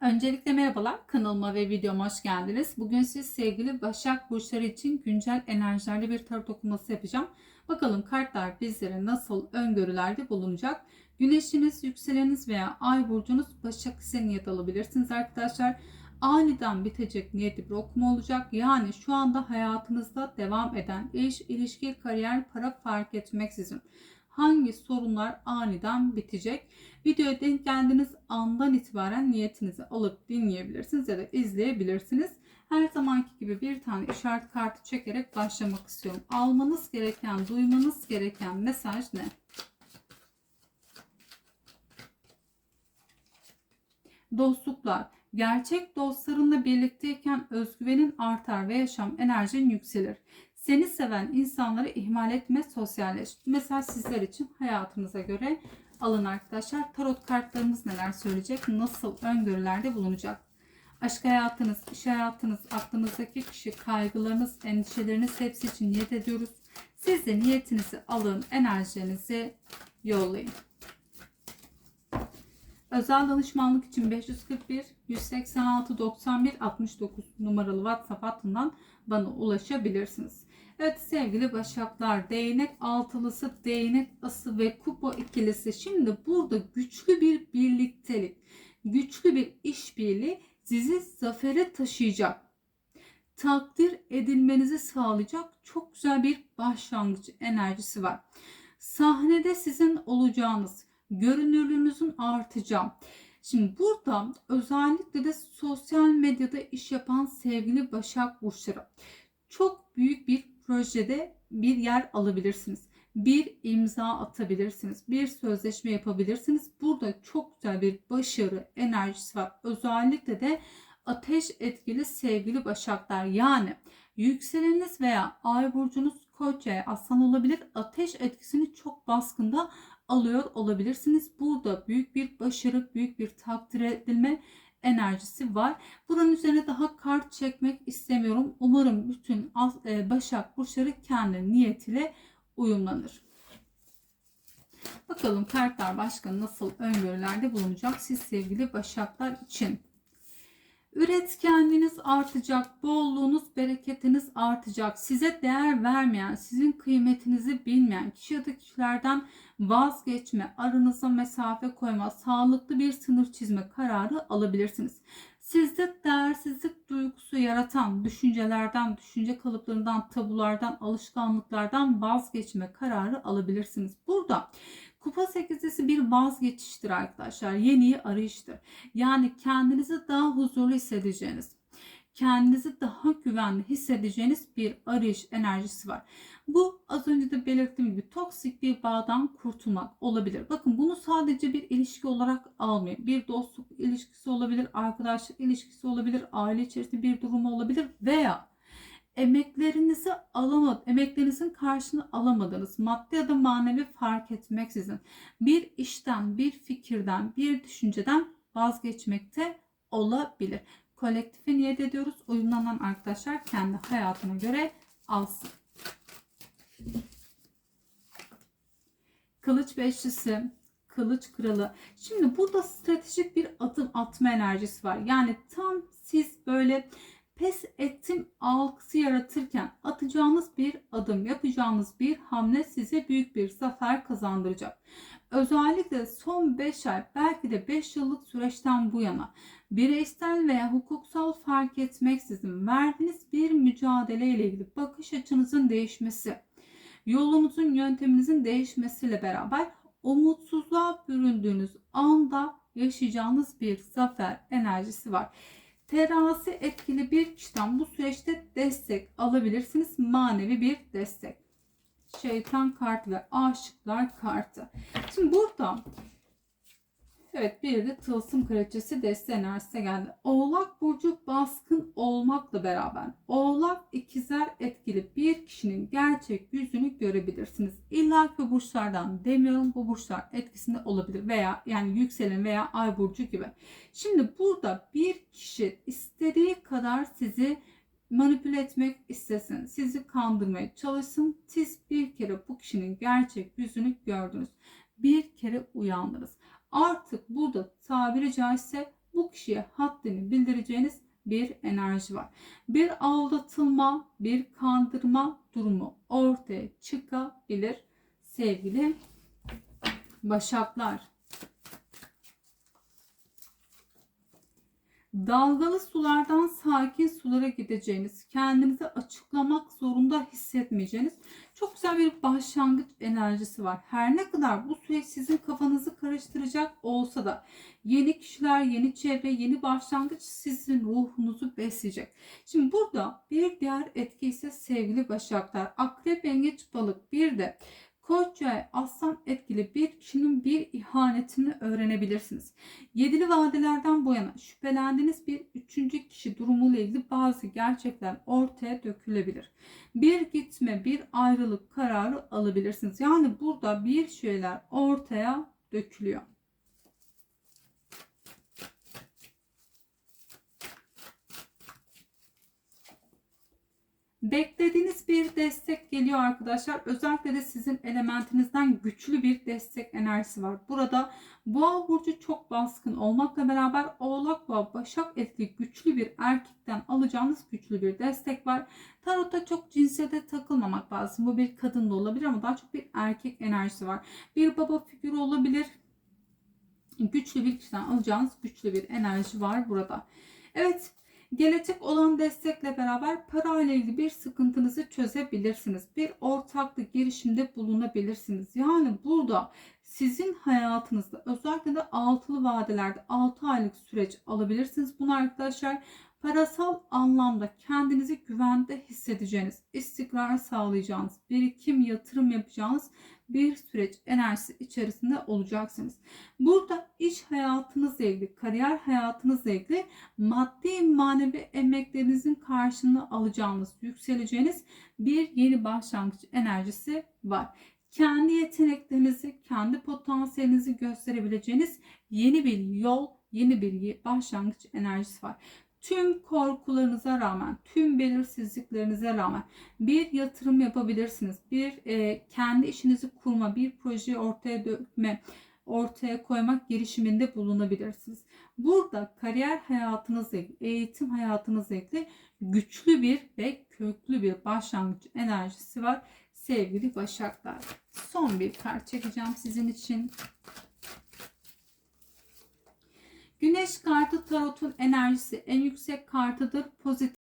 Öncelikle merhabalar kanalıma ve videoma hoş geldiniz. Bugün siz sevgili Başak Burçları için güncel enerjilerle bir tarot okuması yapacağım. Bakalım kartlar bizlere nasıl öngörülerde bulunacak. Güneşiniz, yükseleniniz veya ay burcunuz Başak ise niyet alabilirsiniz arkadaşlar. Aniden bitecek niyetli bir okuma olacak. Yani şu anda hayatınızda devam eden iş, ilişki, kariyer, para fark etmeksizin hangi sorunlar aniden bitecek. Videoya denk geldiğiniz andan itibaren niyetinizi alıp dinleyebilirsiniz ya da izleyebilirsiniz. Her zamanki gibi bir tane işaret kartı çekerek başlamak istiyorum. Almanız gereken, duymanız gereken mesaj ne? Dostluklar. Gerçek dostlarınla birlikteyken özgüvenin artar ve yaşam enerjin yükselir. Seni seven insanları ihmal etme, sosyalleş. Mesela sizler için hayatınıza göre alın arkadaşlar. Tarot kartlarımız neler söyleyecek? Nasıl öngörülerde bulunacak? Aşk hayatınız, iş hayatınız, aklınızdaki kişi, kaygılarınız, endişeleriniz hepsi için niyet ediyoruz. Siz de niyetinizi alın, enerjinizi yollayın. Özel danışmanlık için 541 186 91 69 numaralı WhatsApp hattından bana ulaşabilirsiniz. Evet sevgili Başaklar değnek altılısı, değnek ası ve kupa ikilisi. Şimdi burada güçlü bir birliktelik, güçlü bir işbirliği sizi zafere taşıyacak. Takdir edilmenizi sağlayacak çok güzel bir başlangıç enerjisi var. Sahnede sizin olacağınız, görünürlüğünüzün artacağı. Şimdi burada özellikle de sosyal medyada iş yapan sevgili Başak Burçları çok büyük bir projede bir yer alabilirsiniz. Bir imza atabilirsiniz. Bir sözleşme yapabilirsiniz. Burada çok güzel bir başarı enerjisi var. Özellikle de ateş etkili sevgili başaklar yani yükseleniniz veya ay burcunuz koç veya aslan olabilir. Ateş etkisini çok baskında alıyor olabilirsiniz. Burada büyük bir başarı, büyük bir takdir edilme enerjisi var. Buranın üzerine daha kart çekmek istemiyorum. Umarım bütün e, Başak Burçları kendi niyetiyle uyumlanır. Bakalım kartlar başka nasıl öngörülerde bulunacak siz sevgili Başaklar için. Üretkenliğiniz artacak, bolluğunuz, bereketiniz artacak. Size değer vermeyen, sizin kıymetinizi bilmeyen kişi ya da kişilerden vazgeçme, aranıza mesafe koyma, sağlıklı bir sınır çizme kararı alabilirsiniz. Sizde değersizlik duygusu yaratan düşüncelerden, düşünce kalıplarından, tabulardan, alışkanlıklardan vazgeçme kararı alabilirsiniz. Burada Kupa sekizlisi bir vazgeçiştir arkadaşlar. Yeniyi arayıştır. Yani kendinizi daha huzurlu hissedeceğiniz, kendinizi daha güvenli hissedeceğiniz bir arayış enerjisi var. Bu az önce de belirttiğim gibi toksik bir bağdan kurtulmak olabilir. Bakın bunu sadece bir ilişki olarak almayın. Bir dostluk ilişkisi olabilir, arkadaşlık ilişkisi olabilir, aile içerisinde bir durum olabilir veya emeklerinizi alamadı, emeklerinizin karşını alamadınız. Maddi ya da manevi fark etmeksizin bir işten, bir fikirden, bir düşünceden vazgeçmekte olabilir. Kolektife niyet ediyoruz. Uyumlanan arkadaşlar kendi hayatına göre alsın. Kılıç beşlisi, kılıç kralı. Şimdi burada stratejik bir adım atma enerjisi var. Yani tam siz böyle pes ettim algısı yaratırken atacağınız bir adım, yapacağınız bir hamle size büyük bir zafer kazandıracak. Özellikle son 5 ay belki de 5 yıllık süreçten bu yana bireysel veya hukuksal fark etmeksizin verdiğiniz bir mücadele ile ilgili bakış açınızın değişmesi, yolunuzun yönteminizin değişmesiyle beraber umutsuzluğa büründüğünüz anda yaşayacağınız bir zafer enerjisi var. Terazi etkili bir kişiden bu süreçte destek alabilirsiniz. Manevi bir destek. Şeytan kartı ve aşıklar kartı. Şimdi burada Evet bir de tılsım kraliçesi deste enerjisi geldi. Oğlak burcu baskın olmakla beraber oğlak ikizler etkili bir kişinin gerçek yüzünü görebilirsiniz. İlla ki burçlardan demiyorum bu burçlar etkisinde olabilir veya yani yükselen veya ay burcu gibi. Şimdi burada bir kişi istediği kadar sizi manipüle etmek istesin, sizi kandırmaya çalışsın. Siz bir kere bu kişinin gerçek yüzünü gördünüz. Bir kere uyandınız. Artık burada tabiri caizse bu kişiye haddini bildireceğiniz bir enerji var. Bir aldatılma, bir kandırma durumu ortaya çıkabilir sevgili Başaklar. Dalgalı sulardan sakin sulara gideceğiniz, kendinizi açıklamak zorunda hissetmeyeceğiniz çok güzel bir başlangıç enerjisi var. Her ne kadar bu süreç sizin kafanızı karıştıracak olsa da yeni kişiler, yeni çevre, yeni başlangıç sizin ruhunuzu besleyecek. Şimdi burada bir diğer etki ise sevgili başaklar. Akrep, yengeç, balık bir de Koç yay aslan etkili bir kişinin bir ihanetini öğrenebilirsiniz. Yedili vadelerden bu yana şüphelendiğiniz bir üçüncü kişi durumuyla ilgili bazı gerçekler ortaya dökülebilir. Bir gitme, bir ayrılık kararı alabilirsiniz. Yani burada bir şeyler ortaya dökülüyor. Beklediğiniz bir destek geliyor arkadaşlar. Özellikle de sizin elementinizden güçlü bir destek enerjisi var. Burada Boğa burcu çok baskın olmakla beraber Oğlak ve Başak etkili güçlü bir erkekten alacağınız güçlü bir destek var. Tarotta çok cinsiyete takılmamak lazım. Bu bir kadın da olabilir ama daha çok bir erkek enerjisi var. Bir baba figürü olabilir. Güçlü bir kişiden alacağınız güçlü bir enerji var burada. Evet Gelecek olan destekle beraber para ile ilgili bir sıkıntınızı çözebilirsiniz. Bir ortaklık girişimde bulunabilirsiniz. Yani burada sizin hayatınızda özellikle de altılı vadelerde 6 aylık süreç alabilirsiniz. Bunu arkadaşlar parasal anlamda kendinizi güvende hissedeceğiniz, istikrar sağlayacağınız, birikim, yatırım yapacağınız bir süreç enerjisi içerisinde olacaksınız. Burada iş hayatınızla ilgili, kariyer hayatınızla ilgili maddi manevi emeklerinizin karşılığını alacağınız, yükseleceğiniz bir yeni başlangıç enerjisi var. Kendi yeteneklerinizi, kendi potansiyelinizi gösterebileceğiniz yeni bir yol, yeni bir başlangıç enerjisi var tüm korkularınıza rağmen, tüm belirsizliklerinize rağmen bir yatırım yapabilirsiniz. Bir e, kendi işinizi kurma, bir projeyi ortaya dökme, ortaya koymak girişiminde bulunabilirsiniz. Burada kariyer hayatınızla eğitim hayatınızla ilgili güçlü bir ve köklü bir başlangıç enerjisi var sevgili Başaklar. Son bir kart çekeceğim sizin için. Güneş kartı tarotun enerjisi en yüksek kartıdır. Pozitif